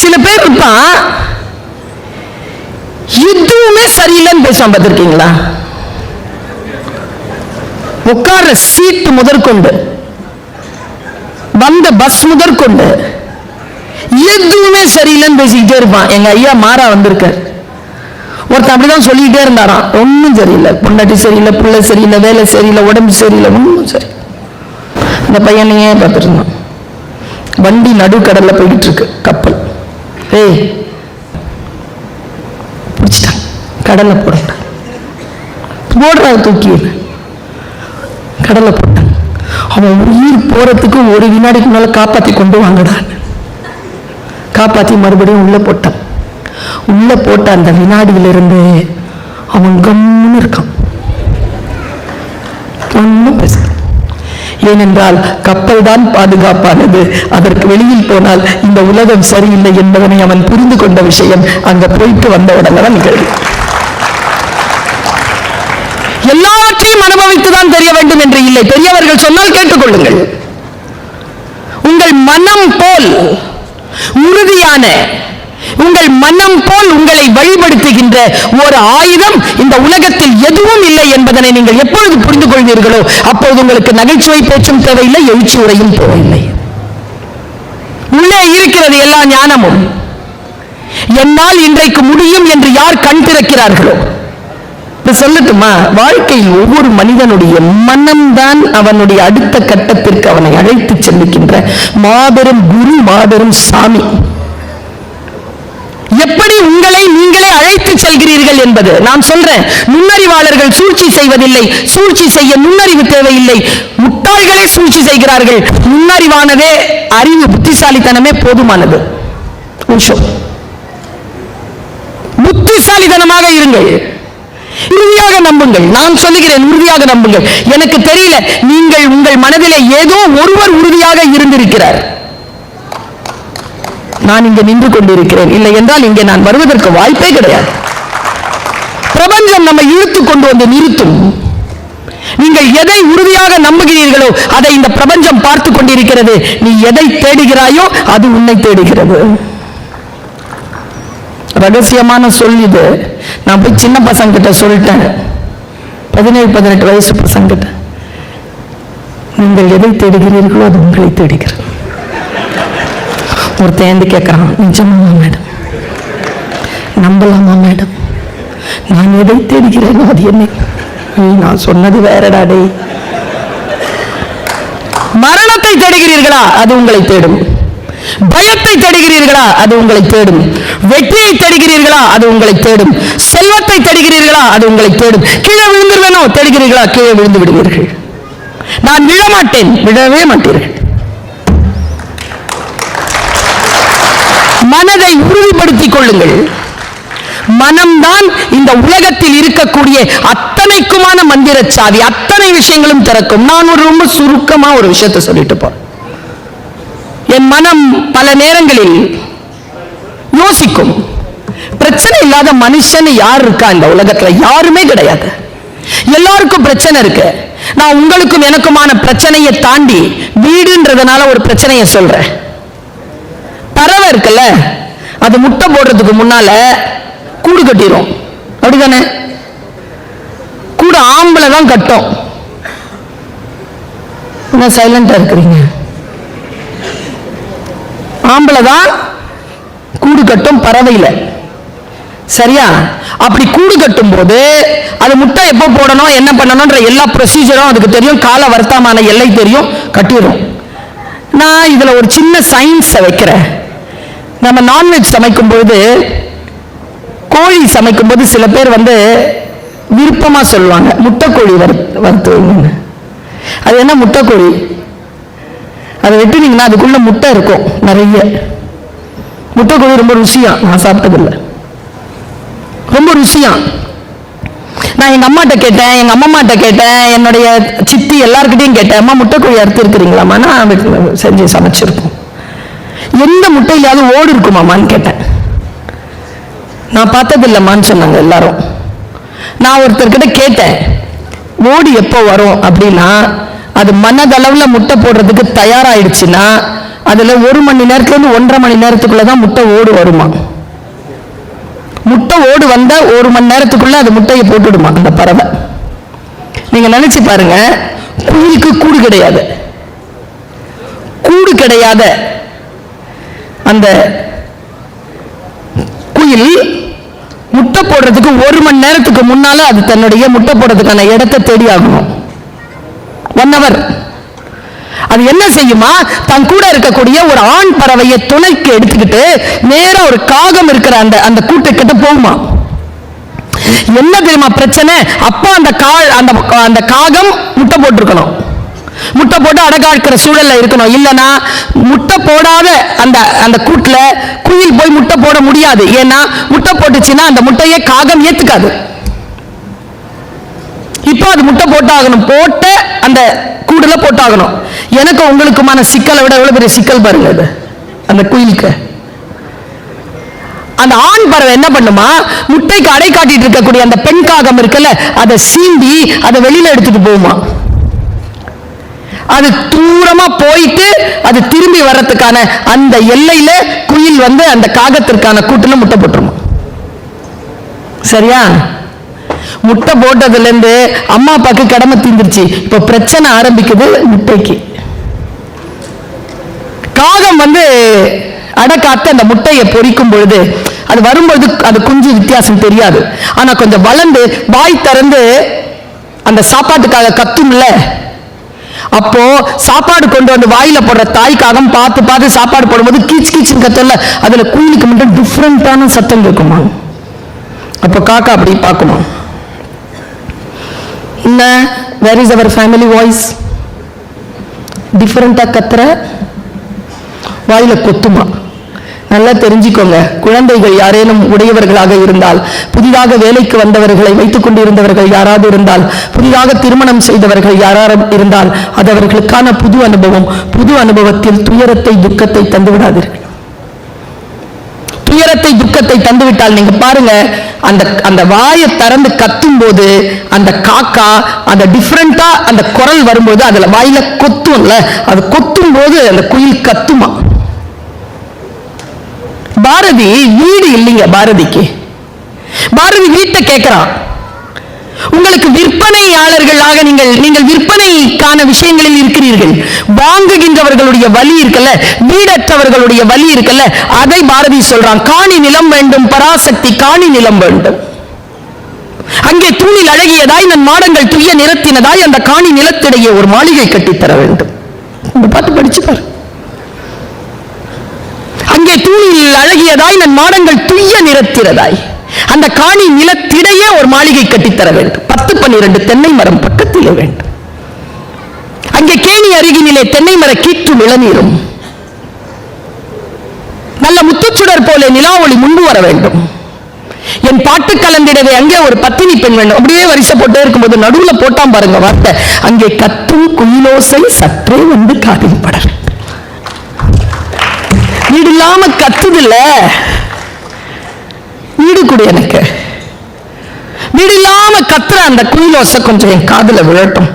சில பேர் இருப்பான் எதுவுமே சரியில்லைன்னு பேசுவான் பார்த்திருக்கீங்களா? உட்கார்ற சீட்டு முதற்கொண்டு வந்த பஸ் முதற்கொண்டு எதுவுமே சரியில்லைன்னு பேசிக்கிட்டே இருப்பான். எங்க ஐயா மாறா வந்திருக்கார். ஒருத்தன் அப்படிதான் சொல்லிக்கிட்டே இருந்தாராம். ஒன்றும் சரியில்லை. பொண்டாட்டி சரியில்லை பிள்ளை சரியில்லை வேலை சரியில்லை உடம்பு சரியில்லை ஒன்றும் சரி இந்த பையனையே பார்த்துட்டு இருந்தான். வண்டி நடுக்கடலில் போய்கிட்டு இருக்கு கப்பல். ஏய். பிடிச்சிட்டான் கடலை போடுங்க போடுறான் தூக்கி கடலை போட்டான். அவன் உயிர் போறதுக்கு ஒரு வினாடிக்கு மேலே காப்பாத்தி கொண்டு வாங்கடான் காப்பாத்தி மறுபடியும் உள்ள போட்டான். உள்ள போட்ட அந்த வினாடியிலிருந்து அவன் கம்முன்னு இருக்கான் ஒன்றும் பேச ஏனென்றால் கப்பல் தான் பாதுகாப்பானது. அதற்கு வெளியில் போனால் இந்த உலகம் சரியில்லை என்பதனை அவன் புரிந்து கொண்ட விஷயம். அங்க போயிட்டு வந்தவுடன் உடனே தான் நிகழ்வு எல்லாவற்றையும் அனுபவித்துதான் தெரிய வேண்டும் என்று இல்லை. பெரியவர்கள் சொன்னால் கேட்டுக்கொள்ளுங்கள். உங்கள் மனம் போல் உறுதியான உங்கள் மனம் போல் உங்களை வழிபடுத்துகின்ற ஒரு ஆயுதம் இந்த உலகத்தில் எதுவும் இல்லை என்பதனை நீங்கள் எப்பொழுது புரிந்து கொள்வீர்களோ அப்பொழுது உங்களுக்கு நகைச்சுவை பேச்சும் தேவையில்லை எழுச்சி உரையும் தேவையில்லை. உள்ளே இருக்கிறது எல்லா ஞானமும். என்னால் இன்றைக்கு முடியும் என்று யார் கண் திறக்கிறார்களோ? சொல்லட்டுமா? வாழ்க்கையில் ஒவ்வொரு மனிதனுடைய மனம்தான் அவனுடைய அடுத்த கட்டத்திற்கு அவனை அழைத்து செல்லுகின்ற மாபெரும் குரு மாபெரும் சாமி. எப்படி உங்களை நீங்களே அழைத்து செல்கிறீர்கள் என்பது. நான் சொல்றேன் நுண்ணறிவாளர்கள் சூழ்ச்சி செய்வதில்லை சூழ்ச்சி செய்ய நுண்ணறிவு தேவையில்லை. முட்டாள்களே சூழ்ச்சி செய்கிறார்கள். நுண்ணறிவானதே அறிவு புத்திசாலித்தனமே போதுமானது. புத்திசாலித்தனமாக இருங்கள். உறுதியாக நம்புங்கள். நான் சொல்லுகிறேன் உறுதியாக நம்புங்கள். எனக்கு தெரியல நீங்கள் உங்கள் மனதிலே ஏதோ ஒருவர் உறுதியாக இருந்திருக்கிறார். நான் இங்கே நின்று கொண்டிருக்கிறேன். இல்லை என்றால் இங்கே நான் வருவதற்கு வாய்ப்பே கிடையாது. பிரபஞ்சம் நம்மை இழுத்து கொண்டு வந்து நிறுத்தும். நீங்கள் எதை உறுதியாக நம்புகிறீர்களோ அதை இந்த பிரபஞ்சம் பார்த்து கொண்டிருக்கிறது. நீ எதை தேடுகிறாயோ அது உன்னை தேடுகிறது. ரகசியமான சொல் இது. நான் போய் சின்ன பசங்க கிட்ட சொல்லிட்டேன். பதினேழு பதினெட்டு வயசு பசங்க கிட்ட நீங்கள் எதை தேடுகிறீர்களோ அது உங்களை தேடுகிறது. ஒரு ஏந்து கேட்குறான் நிஜமாமா மேடம்? நம்பலாமா மேடம்? நான் எதை தெரிகிறேனோ அது என்னை. நான் சொன்னது வேறடா டேய். மரணத்தை தேடுகிறீர்களா அது உங்களை தேடும். பயத்தை தேடுகிறீர்களா அது உங்களை தேடும். வெற்றியை தேடுகிறீர்களா அது உங்களை தேடும். செல்வத்தை தேடுகிறீர்களா அது உங்களை தேடும். கீழே விழுந்துருவேனோ தேடுகிறீர்களா கீழே விழுந்து விடுவீர்கள். நான் விழமாட்டேன். விழவே மாட்டீர்கள். மனதை உறுதிப்படுத்திக் கொள்ளுங்கள். மனம்தான் இந்த உலகத்தில் இருக்கக்கூடிய அத்தனைக்குமான மந்திர சாவி. அத்தனை விஷயங்களும் திறக்கும். நான் ஒரு ரொம்ப சுருக்கமா ஒரு விஷயத்தை சொல்லிட்டு போறேன். என் மனம் பல நேரங்களில் யோசிக்கும். பிரச்சனை இல்லாத மனுஷன் யார் இருக்கா இந்த உலகத்துல? யாருமே கிடையாது. எல்லாருக்கும் பிரச்சனை இருக்கு. நான் உங்களுக்கும் எனக்குமான பிரச்சனையை தாண்டி வீடுன்றதுனால ஒரு பிரச்சனையை சொல்றேன். முட்டை இருக்குல்ல அது முட்டை போடுறதுக்கு முன்னால கூடு கட்டிரும். அப்படிதானே கூடு ஆம்பளை தான் கட்டும். என்ன சைலண்டா இருக்கிறீங்க? ஆம்பளை தான் கூடு கட்டும் பறவையில். சரியா? அப்படி கூடு கட்டும் போது அது முட்டை எப்போ போடணும் என்ன பண்ணணும்ன்ற எல்லா ப்ரொசீஜரும் அதுக்கு தெரியும். கால வருத்தமான எல்லை தெரியும் கட்டிடும் நான் இதுல ஒரு சின்ன சயின்ஸை வைக்கிறேன். நம்ம நான்வெஜ் சமைக்கும் பொழுது கோழி சமைக்கும் போது சில பேர் வந்து விருப்பமாக சொல்லுவாங்க. முட்டைக்கோழி வறு வறுத்து அது என்ன முட்டைக்கோழி? அதை வெட்டினீங்கன்னா அதுக்குள்ள முட்டை இருக்கும் நிறைய. முட்டைக்கோழி ரொம்ப ருசியாக நான் சாப்பிட்டதில்லை. ரொம்ப ருசியாக நான் எங்கள் அம்மாட்ட கேட்டேன் எங்கள் அம்மம்மாட்ட கேட்டேன் என்னுடைய சித்தி எல்லார்கிட்டையும் கேட்டேன் அம்மா முட்டைக்கோழி அறுத்து இருக்கிறீங்களாம்மா? நான் செஞ்சு சமைச்சிருப்போம். எந்த முட்டையிலாவது ஓடு இருக்குமாமான்னு கேட்டேன். நான் பார்த்ததில்லம்மான்னு சொன்னாங்க எல்லாரும். நான் ஒருத்தர்கிட்ட கேட்டேன் ஓடு எப்போ வரும்? அப்படின்னா அது மனதளவில் முட்டை போடுறதுக்கு தயாராகிடுச்சுன்னா அதில் ஒரு மணி நேரத்துலேருந்து ஒன்றரை மணி நேரத்துக்குள்ளே தான் முட்டை ஓடு வருமா? முட்டை ஓடு வந்தால் ஒரு மணி நேரத்துக்குள்ளே அது முட்டையை போட்டுவிடுமா அந்த பறவை? நீங்கள் நினச்சி பாருங்கள் குயிலுக்கு கூடு கிடையாது. கூடு கிடையாத அந்த குயில் முட்டை போடுறதுக்கு ஒரு மணி நேரத்துக்கு முன்னால அது தன்னுடைய முட்டை போடுறதுக்கான இடத்தை தேடி ஆகணும் ஒன் ஹவர் அது என்ன செய்யுமா? தன் கூட இருக்கக்கூடிய ஒரு ஆண் பறவையை துணைக்கு எடுத்துக்கிட்டு நேரா ஒரு காகம் இருக்கிற அந்த அந்த கூட்டுக்கிட்ட போகுமா? என்ன தெரியுமா பிரச்சனை? அப்போ அந்த கா அந்த அந்த காகம் முட்டை போட்டிருக்கணும். முட்டை போட்டு அடகாக்கிற சூழல்ல இருக்கணும். இல்லனா முட்டை போடாத அந்த அந்த கூட்டுல குயில் போய் முட்டை போட முடியாது. ஏன்னா முட்டை போட்டுச்சுன்னா அந்த முட்டையை காகம் ஏத்துக்காது. இப்போ அது முட்டை போட்டாகணும். போட்ட அந்த கூடுல போட்டாகணும். எனக்கு உங்களுக்குமான சிக்கலை விட எவ்வளவு பெரிய சிக்கல் பாருங்க அது அந்த குயிலுக்கு. அந்த ஆண் பறவை என்ன பண்ணுமா? முட்டைக்கு அடை காட்டிட்டு இருக்கக்கூடிய அந்த பெண் காகம் இருக்குல்ல அதை சீண்டி அதை வெளியில எடுத்துட்டு போகுமா? அது தூரமா போயிட்டு அது திரும்பி வர்றதுக்கான அந்த எல்லையில குயில் வந்து அந்த காகத்திற்கான கூட்டுல முட்டை போட்டுருமா. சரியா? முட்டை போட்டதுலேருந்து அம்மா அப்பாவுக்கு கடமை தீந்துருச்சு இப்போ பிரச்சனை ஆரம்பிக்குது முட்டைக்கு. காகம் வந்து அடக்காத்து அந்த முட்டையை பொரிக்கும் பொழுது அது வரும்பொழுது அது குஞ்சு வித்தியாசம் தெரியாது. ஆனால் கொஞ்சம் வளர்ந்து வாய் திறந்து அந்த சாப்பாட்டுக்காக கத்தும்ல. அப்போ சாப்பாடு கொண்டு வந்து வாயில போடுற தாய்க்காக பார்த்து பார்த்து சாப்பாடு போடும்போது கீச் கீச்சுன்னு கத்தல அதுல குயிலுக்கு மட்டும் டிஃப்ரெண்டான சத்தம் இருக்குமா அப்போ காக்கா அப்படி பார்க்குமா? என்ன? Where is your family voice டிஃப்ரெண்டாக கத்துற? வாயில கொத்துமா? நல்லா தெரிஞ்சுக்கோங்க. குழந்தைகள் யாரேனும் உடையவர்களாக இருந்தால் புதிதாக வேலைக்கு வந்தவர்களை வைத்துக் கொண்டிருந்தவர்கள் யாராவது இருந்தால் புதிதாக திருமணம் செய்தவர்கள் யாராரும் இருந்தால் அது அவர்களுக்கான புது அனுபவம். புது அனுபவத்தில் துயரத்தை துக்கத்தை தந்துவிடாதீர்கள். துயரத்தை துக்கத்தை தந்துவிட்டால் நீங்க பாருங்க அந்த அந்த வாயை திறந்து கத்தும் போது அந்த காக்கா அந்த டிஃப்ரெண்டா அந்த குரல் வரும்போது அதுல வாயில கொத்தும்ல அது கொத்தும் போது அந்த குயில் கத்துமா? பாரதி வீடு இல்லைங்க பாரதிக்கு. பாரதி வீட்டை கேட்கிறான். உங்களுக்கு விற்பனையாளர்களாக நீங்கள் நீங்கள் விற்பனைக்கான விஷயங்களில் இருக்கிறீர்கள். வாங்குகின்றவர்களுடைய வலி இருக்குல்ல வீடற்றவர்களுடைய வலி இருக்கல்ல அதை பாரதி சொல்றான். காணி நிலம் வேண்டும் பராசக்தி காணி நிலம் வேண்டும். அங்கே தூணில் அழகியதாய் நன் மாடங்கள் துய்ய நிறத்தினதாய் அந்த காணி நிலத்திடையே ஒரு மாளிகை கட்டித்தர வேண்டும். பார்த்து படிச்சு பாரு. தூணில் அழகியதாய் நன் மாடங்கள் துய்ய நிறத்திறதாய். அந்த காணி நிலத்திடையே ஒரு மாளிகை கட்டித்தர வேண்டும். பத்து பன்னிரண்டு தென்னை மரம் பக்கத்திலே வேண்டும். அங்கே கேணி அருகினிலே தென்னை மர கீற்றும் இளநீரும் நல்ல முத்துச்சுடர் போல நிலா ஒளி முன்பு வர வேண்டும். என் பாட்டு கலந்திடவே அங்கே ஒரு பத்தினி பெண் வேண்டும். அப்படியே வரிசை போட்டே இருக்கும்போது நடுவுல போட்டான் பாருங்க வார்த்தை. அங்கே கத்தும் குயிலோசை சற்றே வந்து காதில் பட வேண்டும் இல்லாம கத்துதில்ல வீடு கொடு எனக்கு. வீடு இல்லாம கத்துற அந்த குயிலோசை கொஞ்சம் என் காதுல விழட்டும்.